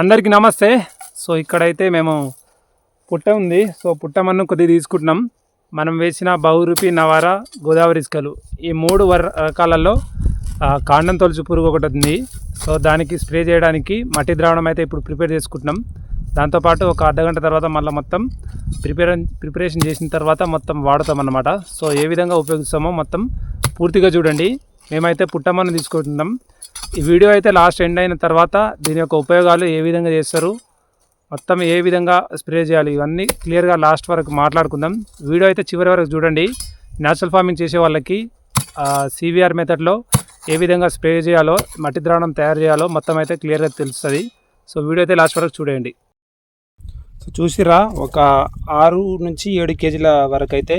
అందరికీ నమస్తే. సో ఇక్కడైతే మేము పుట్ట ఉంది. సో పుట్టమన్ను కొద్దిగా తీసుకుంటున్నాం. మనం వేసిన బహురూపి నవార గోదావరి ఇసుకలు. ఈ మూడు వర్ రకాలలో కాండం తొలుచు పురుగు ఒకటి ఉంది. సో దానికి స్ప్రే చేయడానికి మట్టి ద్రావణం అయితే ఇప్పుడు ప్రిపేర్ చేసుకుంటున్నాం. దాంతోపాటు ఒక అర్ధ గంట తర్వాత మళ్ళీ మొత్తం ప్రిపేర్ ప్రిపరేషన్ చేసిన తర్వాత మొత్తం వాడతాం అన్నమాట సో ఏ విధంగా ఉపయోగిస్తామో మొత్తం పూర్తిగా చూడండి. మేమైతే పుట్టమ్మను తీసుకుంటున్నాం. ఈ వీడియో అయితే లాస్ట్ ఎండ్ అయిన తర్వాత దీని యొక్క ఉపయోగాలు ఏ విధంగా చేస్తారు మొత్తం ఏ విధంగా స్ప్రే చేయాలి ఇవన్నీ క్లియర్గా లాస్ట్ వరకు మాట్లాడుకుందాం. వీడియో అయితే చివరి వరకు చూడండి. న్యాచురల్ ఫార్మింగ్ చేసే వాళ్ళకి సివిఆర్ మెథడ్లో ఏ విధంగా స్ప్రే చేయాలో మట్టి ద్రావణం తయారు చేయాలో మొత్తం అయితే క్లియర్గా తెలుస్తుంది. సో వీడియో అయితే లాస్ట్ వరకు చూడండి. సో చూసిరా ఒక ఆరు నుంచి ఏడు కేజీల వరకు అయితే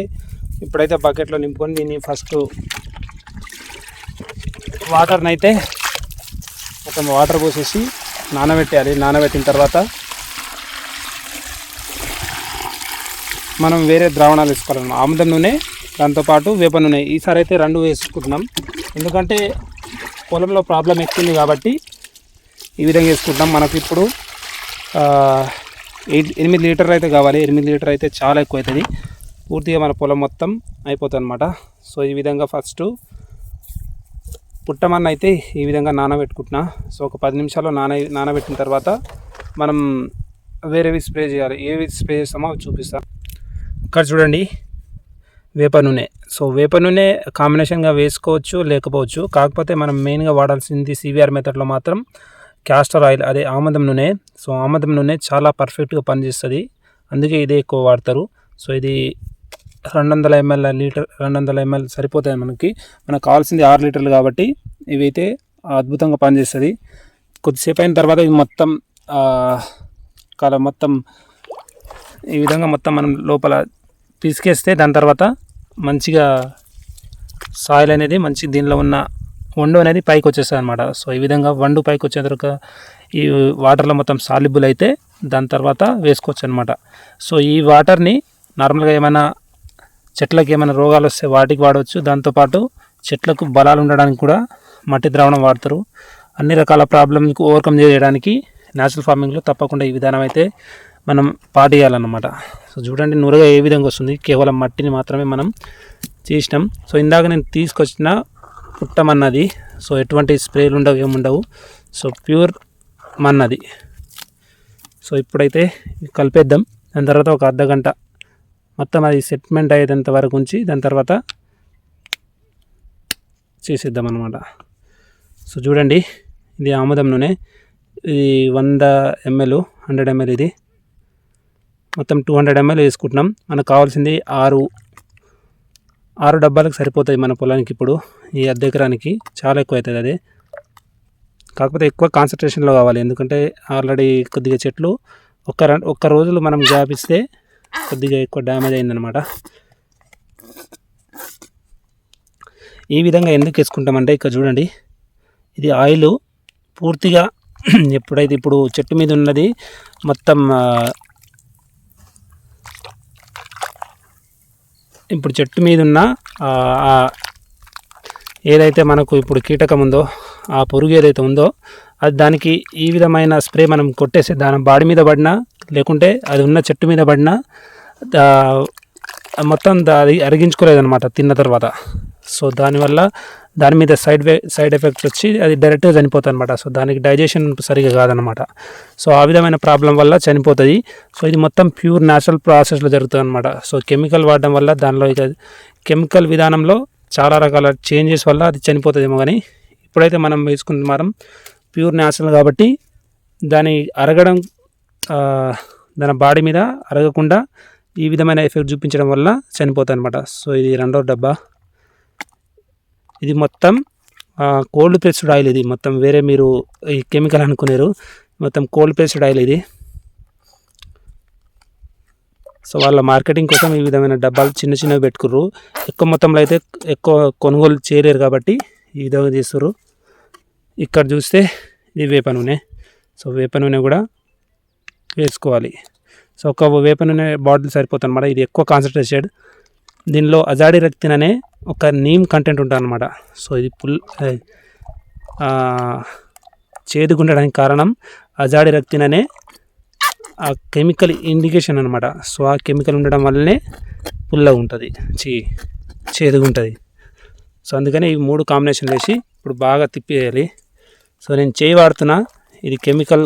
ఇప్పుడైతే బకెట్లో నింపుకొని దీన్ని ఫస్ట్ వాటర్ని అయితే మొత్తం వాటర్ పోసేసి నానబెట్టాలి నానబెట్టిన తర్వాత మనం వేరే ద్రావణాలు వేసుకోవాలి. ఆముదం నూనె దాంతోపాటు వేప నూనె. ఈసారి అయితే రెండు వేసుకుంటున్నాం. ఎందుకంటే పొలంలో ప్రాబ్లం ఎక్కువ కాబట్టి ఈ విధంగా వేసుకుంటాం మనకి ఇప్పుడు ఎయిట్ ఎనిమిది లీటర్ అయితే కావాలి. ఎనిమిది లీటర్ అయితే చాలా ఎక్కువ అవుతుంది. పూర్తిగా మన పొలం మొత్తం అయిపోతుంది అనమాట సో ఈ విధంగా ఫస్ట్ పుట్టమన్న అయితే ఈ విధంగా నానబెట్టుకుంటున్నా. సో ఒక పది నిమిషాల్లో నాన నానబెట్టిన తర్వాత మనం వేరేవి స్ప్రే చేయాలి ఏవి స్ప్రే చేస్తామో అవి చూపిస్తాం. ఇక్కడ చూడండి వేప నూనె. సో వేప నూనె కాంబినేషన్గా వేసుకోవచ్చు లేకపోవచ్చు. కాకపోతే మనం మెయిన్గా వాడాల్సింది సివిఆర్ మెథడ్లో మాత్రం క్యాస్టర్ ఆయిల్ అదే ఆముదం నూనె. సో ఆముదం నూనె చాలా పర్ఫెక్ట్గా పనిచేస్తుంది. అందుకే ఇదే ఎక్కువ వాడతారు. సో ఇది రెండు వందల ఎంఎల్ లీటర్ రెండు వందల ఎంఎల్ సరిపోతాయి మనకి. మనకు కావాల్సింది ఆరు లీటర్లు కాబట్టి ఇవైతే అద్భుతంగా పనిచేస్తుంది. కొద్దిసేపు అయిన తర్వాత ఇది మొత్తం కాలం మొత్తం ఈ విధంగా మొత్తం మనం లోపల పిసికేస్తే దాని తర్వాత మంచిగా సాయిల్ అనేది మంచి దీనిలో ఉన్న వండు అనేది పైకి వచ్చేస్తుంది అనమాట సో ఈ విధంగా వండు పైకి వచ్చే తర్వాత ఈ వాటర్లో మొత్తం సాలిబుల్ అయితే దాని తర్వాత వేసుకోవచ్చు అనమాట సో ఈ వాటర్ని నార్మల్గా ఏమైనా చెట్లకి ఏమైనా రోగాలు వస్తే వాటికి వాడవచ్చు. దాంతోపాటు చెట్లకు బలాలు ఉండడానికి కూడా మట్టి ద్రావణం వాడతారు. అన్ని రకాల ప్రాబ్లమ్కి ఓవర్కమ్ చేయడానికి న్యాచురల్ ఫార్మింగ్లో తప్పకుండా ఈ విధానం అయితే మనం పాటియాలన్నమాట సో చూడండి నురగా ఏ విధంగా వస్తుంది? కేవలం మట్టిని మాత్రమే మనం చేసినాం. సో ఇందాక నేను తీసుకొచ్చిన పుట్టమన్నది సో ఎటువంటి స్ప్రేలు ఉండవు ఏముండవు సో ప్యూర్ మన్నది. సో ఇప్పుడైతే కలిపేద్దాం. దాని తర్వాత ఒక అర్ధ గంట మొత్తం అది సెట్మెంట్ అయ్యేంత వరకు ఉంచి దాని తర్వాత చేసేద్దాం అనమాట సో చూడండి ఇది ఆముదం నూనె. ఇది వంద ఎంఎల్ హండ్రెడ్ ఎంఎల్ ఇది. మొత్తం టూ హండ్రెడ్ ఎంఎల్ వేసుకుంటున్నాం. మనకు కావాల్సింది ఆరు ఆరు డబ్బాలకు సరిపోతాయి మన పొలానికి ఇప్పుడు ఈ అర్ధ ఎకరానికి. చాలా ఎక్కువ అవుతుంది అది. కాకపోతే ఎక్కువ కాన్సన్ట్రేషన్లో కావాలి. ఎందుకంటే ఆల్రెడీ కొద్దిగా చెట్లు ఒక్క ఒక్క రోజులు మనం గ్యాప్ ఇస్తే కొద్దిగా ఎక్కువ డ్యామేజ్ అయిందనమాట ఈ విధంగా ఎందుకు వేసుకుంటామంటే ఇక్కడ చూడండి ఇది ఆయిల్ పూర్తిగా ఎప్పుడైతే ఇప్పుడు చెట్టు మీద ఉన్నది మొత్తం ఇప్పుడు చెట్టు మీద ఉన్న ఏదైతే మనకు ఇప్పుడు కీటకం ఉందో ఆ పురుగు ఏదైతే ఉందో అది దానికి ఈ విధమైన స్ప్రే మనం కొట్టేసి దాని బాడీ మీద పడినా లేకుంటే అది ఉన్న చెట్టు మీద పడినా దా- మొత్తం దా- అది అరిగించుకోలేదన్నమాట తిన్న తర్వాత. సో దానివల్ల దాని మీద సైడ్ సైడ్ ఎఫెక్ట్స్ వచ్చి అది డైరెక్ట్గా చనిపోతుంది అనమాట సో దానికి డైజెషన్ సరిగా కాదనమాట సో ఆ విధమైన ప్రాబ్లం వల్ల చనిపోతుంది. సో ఇది మొత్తం ప్యూర్ న్యాచురల్ ప్రాసెస్లో జరుగుతుంది అనమాట సో కెమికల్ వాడడం వల్ల దానిలో ఇక కెమికల్ విధానంలో చాలా రకాల చేంజెస్ వల్ల అది చనిపోతుందేమో కానీ ఇప్పుడైతే మనం వేసుకుంటున్నాం ప్యూర్ న్యాచురల్ కాబట్టి దాని అరగడం దాని బాడీ మీద అరగకుండా ఈ విధమైన ఎఫెక్ట్ చూపించడం వల్ల చనిపోతాయి అనమాట సో ఇది రెండో డబ్బా. ఇది మొత్తం కోల్డ్ ప్రెస్డ్ ఆయిల్ ఇది. మొత్తం వేరే మీరు ఈ కెమికల్ అనుకునేరు. మొత్తం కోల్డ్ ప్రెస్డ్ ఆయిల్ ఇది. సో వాళ్ళ మార్కెటింగ్ కోసం ఈ విధమైన డబ్బాలు చిన్న చిన్నవి పెట్టుకుర్రు. ఎక్కువ మొత్తంలో అయితే ఎక్కువ కొనుగోలు చేయలేరు కాబట్టి ఈ విధంగా చేస్తారు ఇక్కడ చూస్తే ఇది వేప నూనె. సో వేప నూనె కూడా వేసుకోవాలి. సో ఒక వేప నూనె బాటిల్ సరిపోతుంది అనమాట ఇది ఎక్కువ కాన్సన్ట్రేటెడ్ దీనిలో అజాడి రెక్తిన్ అనే ఒక నీమ్ కంటెంట్ ఉంటుంది అనమాట సో ఇది పుల్ ఆ, చేదుకుండడానికి కారణం అజాడి రక్తిన్ అనే ఆ కెమికల్ ఇండికేషన్ అనమాట సో ఆ కెమికల్ ఉండడం వల్లనే పుల్లగా ఉంటుంది. చీ చేదుగా ఉంటుంది సో అందుకని ఈ మూడు కాంబినేషన్ వేసి ఇప్పుడు బాగా తిప్పేయాలి. సో నేను చేయి వాడుతున్నా. ఇది కెమికల్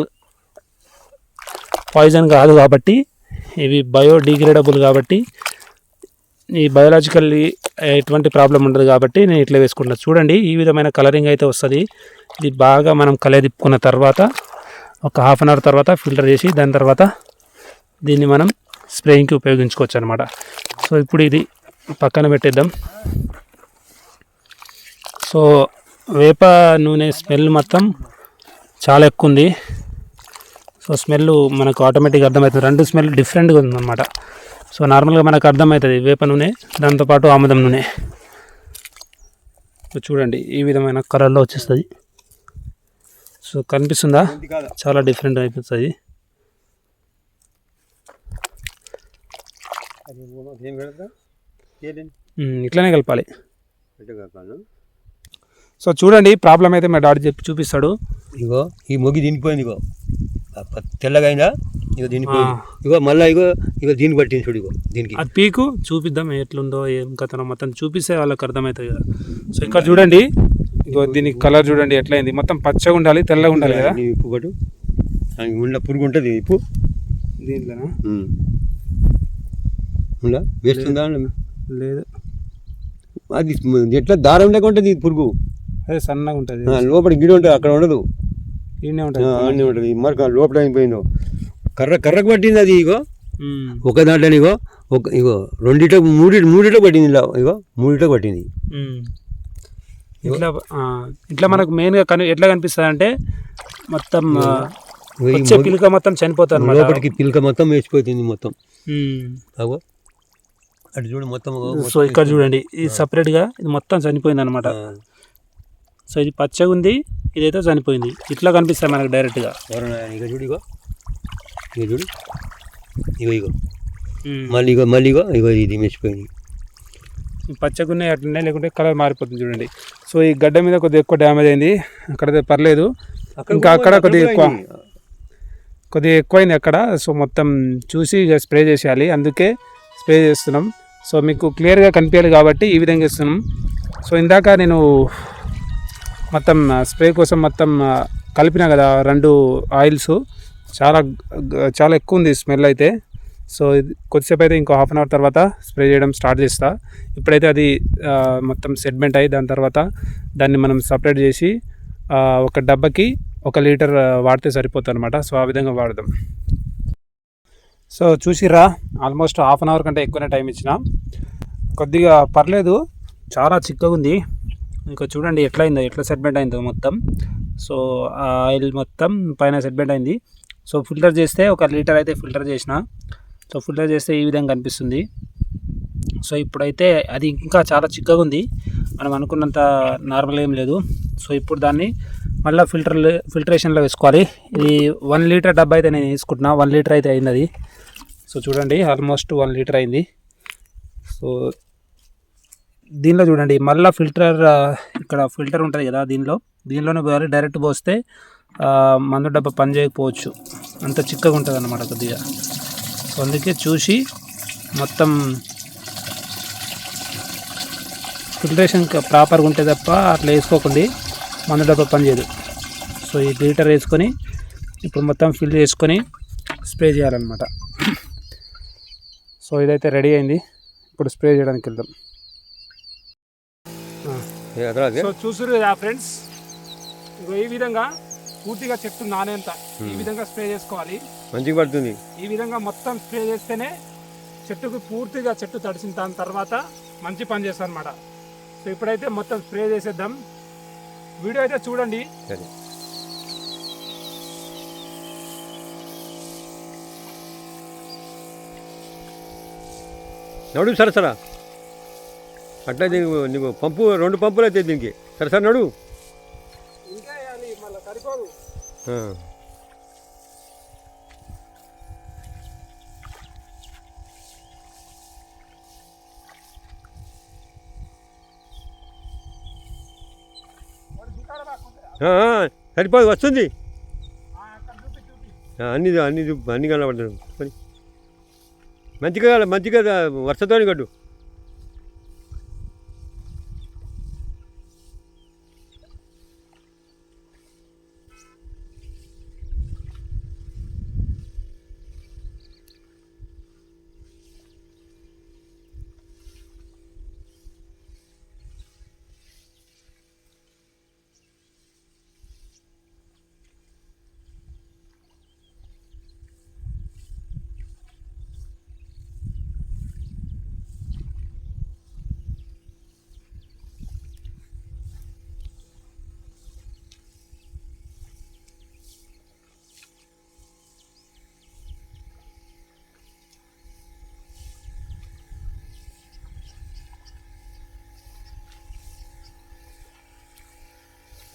పాయిజన్ కాదు కాబట్టి ఇవి బయోడిగ్రేడబుల్ కాబట్టి ఈ బయోలాజికల్లీ ఎటువంటి ప్రాబ్లం ఉండదు కాబట్టి నేను ఇట్లా వేసుకుంటున్నాను చూడండి ఈ విధమైన కలరింగ్ అయితే వస్తుంది. ఇది బాగా మనం కలదిప్పుకున్న తర్వాత ఒక హాఫ్ అన్ అవర్ తర్వాత ఫిల్టర్ చేసి దాని తర్వాత దీన్ని మనం స్ప్రేయింగ్కి ఉపయోగించుకోవచ్చు అనమాట సో ఇప్పుడు ఇది పక్కన పెట్టేద్దాం. సో వేప నూనె స్మెల్ మొత్తం చాలా ఎక్కువ ఉంది సో స్మెల్ మనకు ఆటోమేటిక్గా అర్థమవుతుంది. రెండు స్మెల్ డిఫరెంట్గా ఉందన్నమాట. సో నార్మల్గా మనకు అర్థమవుతుంది వేప నూనె దాంతోపాటు ఆముదం నూనె. సో చూడండి ఈ విధమైన కలర్లో వచ్చేస్తుంది. సో కనిపిస్తుందా? చాలా డిఫరెంట్ అయిపోతుంది. ఇట్లానే కలపాలి? సో చూడండి ప్రాబ్లం అయితే మా డాడీ చెప్పి చూపిస్తాడు. ఇగో ఈ మొగి దీనిపోయింది ఇగో. ఆ ప- తెల్లగా అయిందా ఇగో దీనిపోయింది ఇగో మళ్ళీ ఇగో ఇగో దీనికి పట్టింది చూడు ఇగో దీనికి. అది పీకు చూపిద్దాం ఎట్లుందో ఏం కథనో మొత్తం చూపిస్తే వాళ్ళకి అర్థమవుతుంది కదా. సో ఇక్కడ చూడండి ఇగో దీని కలర్ చూడండి ఎట్లయింది? మొత్తం పచ్చగా ఉండాలి తెల్లగా ఉండాలి కదా? ఈ ఉప్పు పట్టు ఉన్న పురుగు ఉంటుంది ఉప్పు. దీంట్లోనా? వేస్తుందా? లేదు. అది ఎట్లా దారం లేక ఉంటుంది ఈ పురుగు? అదే సన్నగా ఉంటుంది. లోపల గిడి ఉంటుంది అక్కడ ఉండదు. ఈయనే ఉంటుంది. ఉంటుంది. మరి లోపల అయిపోయిందో కర్ర కర్రకు పట్టింది అది ఇగో. ఒక దాంట్లో ఇగో ఒక ఇగో రెండిట మూడి మూడిట పట్టింది ఇలా ఇగో మూడిట పట్టింది. ఇట్లా ఇట్లా మనకు మెయిన్గా కని ఎట్లా కనిపిస్తుంది అంటే మొత్తం వచ్చే పిలుక మొత్తం అనమాట లోపలికి పిలక మొత్తం వేసిపోతుంది మొత్తం. అగో. అటు చూడు మొత్తం సో ఇక్కడ చూడండి ఇది సపరేట్గా ఇది మొత్తం చనిపోయింది అనమాట సో ఇది పచ్చగా ఉంది ఇదైతే చనిపోయింది. ఇట్లా కనిపిస్తుంది మనకు డైరెక్ట్గా ఇగో చూడు ఇగో. ఇగో చూడు. ఇగో ఇగో. మళ్ళీ ఇగో మళ్ళీ ఇగో ఇగో ఇది మెచ్చిపోయింది పచ్చగా ఉన్నాయి అట్లనే లేకుంటే కలర్ మారిపోతుంది చూడండి. సో ఈ గడ్డ మీద కొద్దిగా ఎక్కువ డ్యామేజ్ అయింది. అక్కడైతే పర్లేదు. ఇంకా అక్కడ కొద్దిగా ఎక్కువ కొద్దిగా ఎక్కువైంది అక్కడ. సో మొత్తం చూసి ఇక స్ప్రే చేసేయాలి. అందుకే స్ప్రే చేస్తున్నాం. సో మీకు క్లియర్గా కనిపించాలి కాబట్టి ఈ విధంగా ఇస్తున్నాం సో ఇందాక నేను మొత్తం స్ప్రే కోసం మొత్తం కలిపినా కలిపిన కదా రెండు ఆయిల్స్. చాలా చాలా ఎక్కువ ఉంది స్మెల్ అయితే. సో ఇది కొద్దిసేపు అయితే ఇంకో హాఫ్ అన్ అవర్ తర్వాత స్ప్రే చేయడం స్టార్ట్ చేస్తా. ఇప్పుడైతే అది మొత్తం సెడ్మెంట్ అయ్యి దాని తర్వాత దాన్ని మనం సపరేట్ చేసి ఒక డబ్బాకి ఒక లీటర్ వాడితే సరిపోతుంది అనమాట సో ఆ విధంగా వాడదాం. సో చూసిరా ఆల్మోస్ట్ హాఫ్ అన్ అవర్ కంటే ఎక్కువనే టైం ఇచ్చిన. కొద్దిగా పర్లేదు చాలా చిక్కగా ఉంది. ఇంకా చూడండి ఎట్లా అయిందో ఎట్లా సెట్మెంట్ అయిందో మొత్తం. సో ఆ ఆయిల్ మొత్తం పైన సెట్మెంట్ అయింది. సో ఫిల్టర్ చేస్తే ఒక లీటర్ అయితే ఫిల్టర్ చేసిన. సో ఫిల్టర్ చేస్తే ఈ విధంగా కనిపిస్తుంది. సో ఇప్పుడైతే అది ఇంకా చాలా చిక్కగా ఉంది. మనం అనుకున్నంత నార్మల్ ఏం లేదు. సో ఇప్పుడు దాన్ని మళ్ళీ ఫిల్టర్ ఫిల్టరేషన్లో వేసుకోవాలి. ఇది వన్ లీటర్ డబ్బా అయితే నేను వేసుకుంటున్నా. వన్ లీటర్ అయితే అయింది అది. సో చూడండి ఆల్మోస్ట్ వన్ లీటర్ అయింది. సో దీనిలో చూడండి మళ్ళీ ఫిల్టర్ ఇక్కడ ఫిల్టర్ ఉంటుంది కదా దీనిలో. దీనిలోనే పోయాలి డైరెక్ట్ పోస్తే మందు డబ్బా పని చేయకపోవచ్చు. అంత చిక్కగా ఉంటుంది అన్నమాట కొద్దిగా. సో అందుకే చూసి మొత్తం ఫిల్టరేషన్ ప్రాపర్గా ఉంటే తప్ప అట్లా వేసుకోకండి. మందు డబ్బా పని చేయదు. సో ఈ లీటర్ వేసుకొని ఇప్పుడు మొత్తం ఫిల్ చేసుకొని స్ప్రే చేయాలన్నమాట. సో ఇదైతే రెడీ అయింది. ఇప్పుడు స్ప్రే చేయడానికి వెళ్దాం సో చూసారు కదా ఫ్రెండ్స్? ఇగో ఈ విధంగా పూర్తిగా చెట్టు నానేంత ఈ విధంగా స్ప్రే చేసుకోవాలి. మంచిగా పడుతుంది. ఈ విధంగా మొత్తం స్ప్రే చేస్తేనే చెట్టుకు పూర్తిగా చెట్టు తడిసిన దాని తర్వాత మంచి పని చేస్తాను అనమాట సో ఇప్పుడైతే మొత్తం స్ప్రే చేసేద్దాం. వీడియో అయితే చూడండి. సరే. నడు సరే సరా అట్లా దీనికి నీకు పంపు రెండు పంపులు అయితే దీనికి. సరే సరే నడు. సరిపోదు. వస్తుంది. అన్ని అన్ని అన్ని కనబడ్డాను మంచిగా మంచిగా వర్షతోని కట్టు.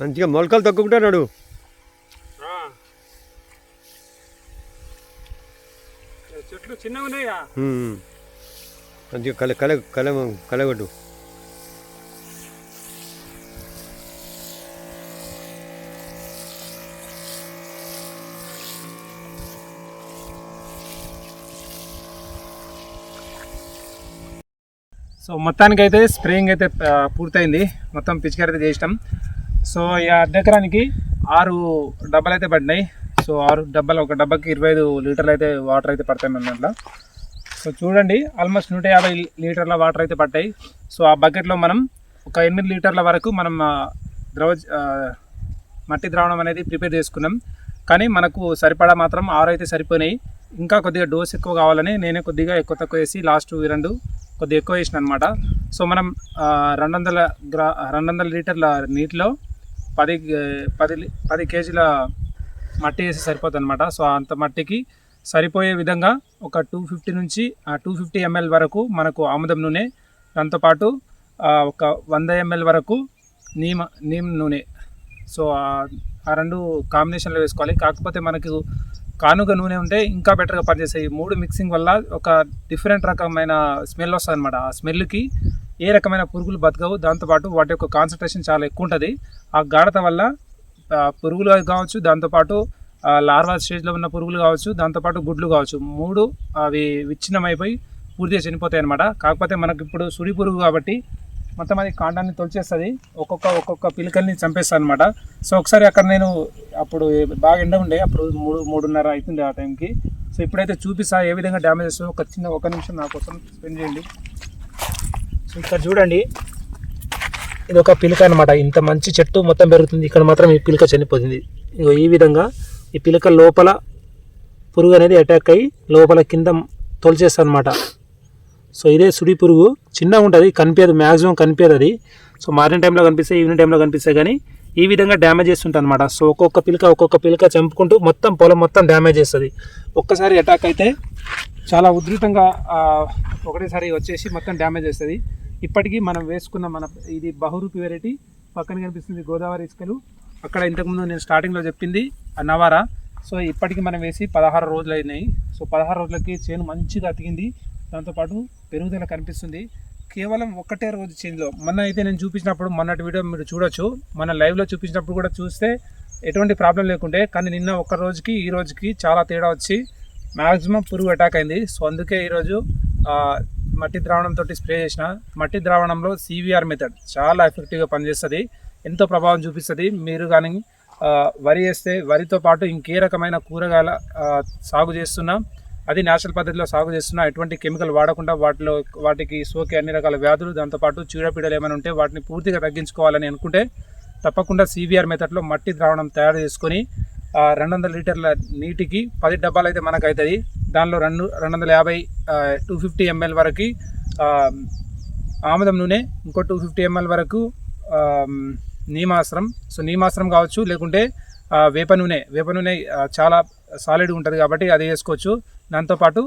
మంచిగా మొలకలు తొక్కుకుంటున్నాడు చెట్లు చిన్నగా ఉన్నాయా. మంచిగా కల కల కల కలగొట్టు. సో మొత్తానికి అయితే స్ప్రేయింగ్ అయితే పూర్తయింది. మొత్తం పిచికారి అయితే చేసినాం. సో ఈ అర్ధ ఎకరానికి ఆరు డబ్బాలు అయితే పడినాయి. సో ఆరు డబ్బాలు ఒక డబ్బాకి ఇరవై ఐదు లీటర్లు అయితే వాటర్ అయితే పడతాయి మన దాంట్లో. సో చూడండి ఆల్మోస్ట్ నూట యాభై లీటర్ల వాటర్ అయితే పడ్డాయి. సో ఆ బకెట్లో మనం ఒక ఎనిమిది లీటర్ల వరకు మనం ద్రవ మట్టి ద్రావణం అనేది ప్రిపేర్ చేసుకున్నాం. కానీ మనకు సరిపడా మాత్రం ఆరు అయితే సరిపోయినాయి. ఇంకా కొద్దిగా డోస్ ఎక్కువ కావాలని నేనే కొద్దిగా ఎక్కువ తక్కువ వేసి లాస్ట్ ఈ రెండు కొద్దిగా ఎక్కువ వేసిన అనమాట సో మనం రెండు వందల గ్రా రెండు వందల లీటర్ల నీటిలో పది పది పది కేజీల మట్టి వేసి సరిపోతుంది అనమాట సో అంత మట్టికి సరిపోయే విధంగా ఒక టూ ఫిఫ్టీ నుంచి టూ ఫిఫ్టీ ఎంఎల్ వరకు మనకు ఆముదం నూనె దాంతోపాటు ఒక వంద ఎంఎల్ వరకు నీమ నీమ్ నూనె. సో ఆ- రెండు కాంబినేషన్లో వేసుకోవాలి. కాకపోతే మనకు కానుక నూనె ఉంటే ఇంకా బెటర్గా పనిచేస్తాయి. ఈ మూడు మిక్సింగ్ వల్ల ఒక డిఫరెంట్ రకమైన స్మెల్ వస్తుంది అనమాట ఆ స్మెల్కి ఏ రకమైన పురుగులు బతకవు. దాంతోపాటు వాటి యొక్క కాన్సన్ట్రేషన్ చాలా ఎక్కువ ఉంటుంది. ఆ గాఢత వల్ల పురుగులు కావచ్చు దాంతోపాటు లార్వా స్టేజ్లో ఉన్న పురుగులు కావచ్చు దాంతోపాటు గుడ్లు కావచ్చు. మూడు అవి విచ్ఛిన్నమైపోయి పూర్తిగా చనిపోతాయి అనమాట కాకపోతే మనకి ఇప్పుడు సుడి పురుగు కాబట్టి మొత్తం అది కాండాన్ని తొలిచేస్తుంది. ఒక్కొక్క ఒక్కొక్క పిలికల్ని చంపేస్తుంది అనమాట సో ఒకసారి అక్కడ నేను అప్పుడు బాగా ఎండ ఉండే అప్పుడు మూడు మూడున్నర అవుతుంది ఆ టైంకి. సో ఇప్పుడైతే చూపిస్తా ఏ విధంగా డ్యామేజ్ వస్తుందో ఒక చిన్న ఒక నిమిషం నా కోసం స్పెండ్ చేయండి. సో ఇక్కడ చూడండి. ఇది ఒక పిలక అనమాట ఇంత మంచి చెట్టు మొత్తం పెరుగుతుంది. ఇక్కడ మాత్రం ఈ పిలక చనిపోతుంది. ఇగో ఈ విధంగా ఈ పిలక లోపల పురుగు అనేది అటాక్ అయ్యి లోపల కింద తొలిచేస్తుంది అనమాట సో ఇదే సుడి పురుగు. చిన్నగా ఉంటుంది. కనిపించదు. మ్యాక్సిమం కనిపించదు అది. సో మార్నింగ్ టైంలో కనిపిస్తే ఈవినింగ్ టైంలో కనిపిస్తే కానీ ఈ విధంగా డ్యామేజ్ చేస్తుంటుంది అనమాట సో ఒక్కొక్క పిలక ఒక్కొక్క పిలక చంపుకుంటూ మొత్తం పొలం మొత్తం డ్యామేజ్ చేస్తుంది. ఒక్కసారి అటాక్ అయితే చాలా ఉధృతంగా ఒకటేసారి వచ్చేసి మొత్తం డ్యామేజ్ చేస్తుంది. ఇప్పటికీ మనం వేసుకున్న మన ఇది బహురూపి వెరైటీ పక్కన కనిపిస్తుంది గోదావరి ఇసుకలు. అక్కడ ఇంతకుముందు నేను స్టార్టింగ్లో చెప్పింది నవారా సో ఇప్పటికీ మనం వేసి పదహారు రోజులు అయినాయి. సో పదహారు రోజులకి చేను మంచిగా అతికింది. దాంతోపాటు పెరుగుదల కనిపిస్తుంది. కేవలం ఒక్కటే రోజు చేనులో. మొన్న అయితే నేను చూపించినప్పుడు మొన్నటి వీడియో మీరు చూడొచ్చు. మన లైవ్లో చూపించినప్పుడు కూడా చూస్తే ఎటువంటి ప్రాబ్లం లేకుండే. కానీ నిన్న ఒక్క రోజుకి ఈ రోజుకి చాలా తేడా వచ్చి మ్యాక్సిమం పురుగు అటాక్ అయింది. సో అందుకే ఈరోజు మట్టి ద్రావణంతో స్ప్రే చేసిన మట్టి ద్రావణంలో సివిఆర్ మెథడ్ చాలా ఎఫెక్టివ్గా పనిచేస్తుంది. ఎంతో ప్రభావం చూపిస్తుంది. మీరు కానీ వరి వేస్తే వరితో పాటు ఇంకే రకమైన కూరగాయల సాగు చేస్తున్నా అది నేచురల్ పద్ధతిలో సాగు చేస్తున్నా ఎటువంటి కెమికల్ వాడకుండా వాటిలో వాటికి సోకే అన్ని రకాల వ్యాధులు దాంతోపాటు చీడపీడలు ఏమైనా ఉంటే వాటిని పూర్తిగా తగ్గించుకోవాలని అనుకుంటే తప్పకుండా సివిఆర్ మెథడ్లో మట్టి ద్రావణం తయారు చేసుకొని రెండు వందల లీటర్ల నీటికి పది డబ్బాలు అయితే మనకు అవుతుంది దానిలో రెండు రెండు వందల యాభై టూ ఫిఫ్టీ ఎంఎల్ వరకు ఆముదం నూనె ఇంకో టూ ఫిఫ్టీ ఎంఎల్ వరకు నీమాశ్రం. సో నీమాశ్రం కావచ్చు లేకుంటే వేప నూనె. వేప నూనె చాలా సాలిడ్గా ఉంటుంది కాబట్టి అది వేసుకోవచ్చు. దాంతోపాటు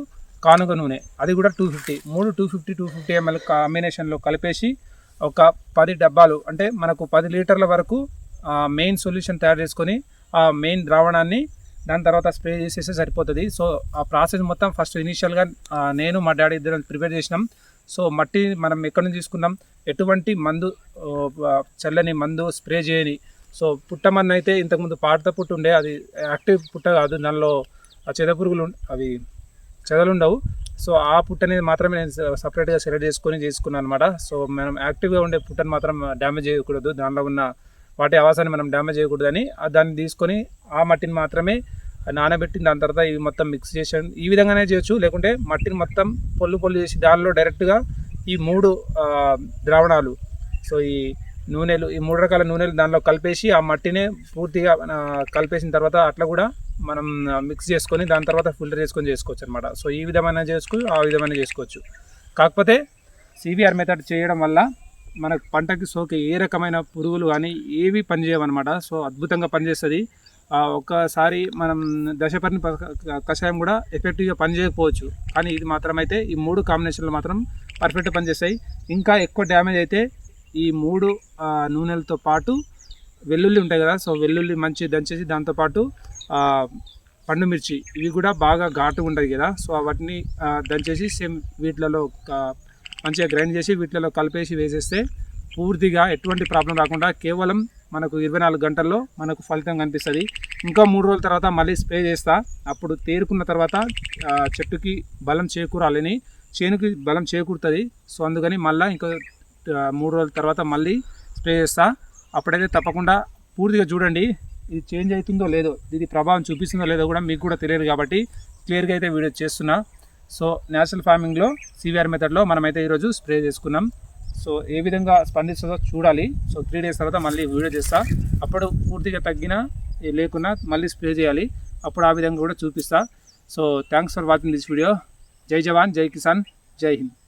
కానుక నూనె. అది కూడా టూ ఫిఫ్టీ మూడు two fifty two fifty ML కాంబినేషన్లో కలిపేసి ఒక పది డబ్బాలు అంటే మనకు పది లీటర్ల వరకు మెయిన్ సొల్యూషన్ తయారు చేసుకొని ఆ మెయిన్ ద్రావణాన్ని దాని తర్వాత స్ప్రే చేసేస్తే సరిపోతుంది. సో ఆ ప్రాసెస్ మొత్తం ఫస్ట్ ఇనీషియల్గా నేను మా డాడీ ఇద్దరం ప్రిపేర్ చేసినాం. సో మట్టి మనం ఎక్కడి నుంచి తీసుకున్నాం? ఎటువంటి మందు చల్లని మందు స్ప్రే చేయని. సో పుట్టమన్న అయితే ఇంతకుముందు పాడత పుట్టు ఉండే అది యాక్టివ్ పుట్ట కాదు. దానిలో ఆ చెద పురుగులు అవి చెదలు ఉండవు సో ఆ పుట్టని మాత్రమే నేను సపరేట్గా సెలెక్ట్ చేసుకొని చేసుకున్నాను అనమాట సో మనం యాక్టివ్గా ఉండే పుట్టని మాత్రం డ్యామేజ్ చేయకూడదు. దానిలో ఉన్న వాటి ఆవాసాన్ని మనం డ్యామేజ్ చేయకూడదని దాన్ని తీసుకొని ఆ మట్టిని మాత్రమే నానబెట్టి దాని తర్వాత ఇవి మొత్తం మిక్స్ చేసి ఈ విధంగానే చేయొచ్చు. లేకుంటే మట్టిని మొత్తం పొల్లు పొల్లు చేసి దానిలో డైరెక్ట్గా ఈ మూడు ద్రావణాలు సో ఈ నూనెలు ఈ మూడు రకాల నూనెలు దానిలో కలిపేసి ఆ మట్టినే పూర్తిగా కలిపేసిన తర్వాత అట్లా కూడా మనం మిక్స్ చేసుకొని దాని తర్వాత ఫిల్టర్ చేసుకొని చేసుకోవచ్చు అనమాట సో ఈ విధమైన చేసుకోవచ్చు ఆ విధమైన చేసుకోవచ్చు. కాకపోతే సివిఆర్ మెథడ్ చేయడం వల్ల మనకు పంటకి సోకే ఏ రకమైన పురుగులు కానీ ఏవి పనిచేయవన్నమాట. సో అద్భుతంగా పనిచేస్తుంది. ఒక్కసారి మనం దశపర్ణి ప- కషాయం కూడా ఎఫెక్టివ్గా పనిచేయకపోవచ్చు. కానీ ఇది మాత్రం అయితే ఈ మూడు కాంబినేషన్లు మాత్రం పర్ఫెక్ట్ పనిచేస్తాయి. ఇంకా ఎక్కువ డ్యామేజ్ అయితే ఈ మూడు నూనెలతో పాటు వెల్లుల్లి ఉంటాయి కదా సో వెల్లుల్లి మంచి దంచేసి దాంతోపాటు పండుమిర్చి ఇవి కూడా బాగా ఘాటుగా ఉంటుంది కదా సో వాటిని దంచేసి సేమ్ వీటిలలో మంచిగా గ్రైండ్ చేసి వీటిలో కలిపేసి వేసేస్తే పూర్తిగా ఎటువంటి ప్రాబ్లం రాకుండా కేవలం మనకు ఇరవై నాలుగు గంటల్లో మనకు ఫలితం కనిపిస్తుంది. ఇంకా మూడు రోజుల తర్వాత మళ్ళీ స్ప్రే చేస్తా. అప్పుడు తేరుకున్న తర్వాత చెట్టుకి బలం చేకూరాలని చేనుకి బలం చేకూరుతుంది. సో అందుకని మళ్ళీ ఇంకా మూడు రోజుల తర్వాత మళ్ళీ స్ప్రే చేస్తా. అప్పుడైతే తప్పకుండా పూర్తిగా చూడండి. ఇది చేంజ్ అవుతుందో లేదో ఇది ప్రభావం చూపిస్తుందో లేదో కూడా మీకు కూడా తెలియదు కాబట్టి క్లియర్గా అయితే వీడియో చేస్తున్నా. సో నేచురల్ ఫార్మింగ్లో సివిఆర్ మెథడ్లో మనమైతే ఈరోజు స్ప్రే చేసుకున్నాం. సో ఏ విధంగా స్పందిస్తుందో చూడాలి. సో త్రీ డేస్ తర్వాత మళ్ళీ వీడియో చేస్తా. అప్పుడు పూర్తిగా తగ్గిన ఏ లేకున్నా మళ్ళీ స్ప్రే చేయాలి. అప్పుడు ఆ విధంగా కూడా చూపిస్తా. So thanks for watching this video. జై జవాన్ జై కిసాన్ జై హింద్.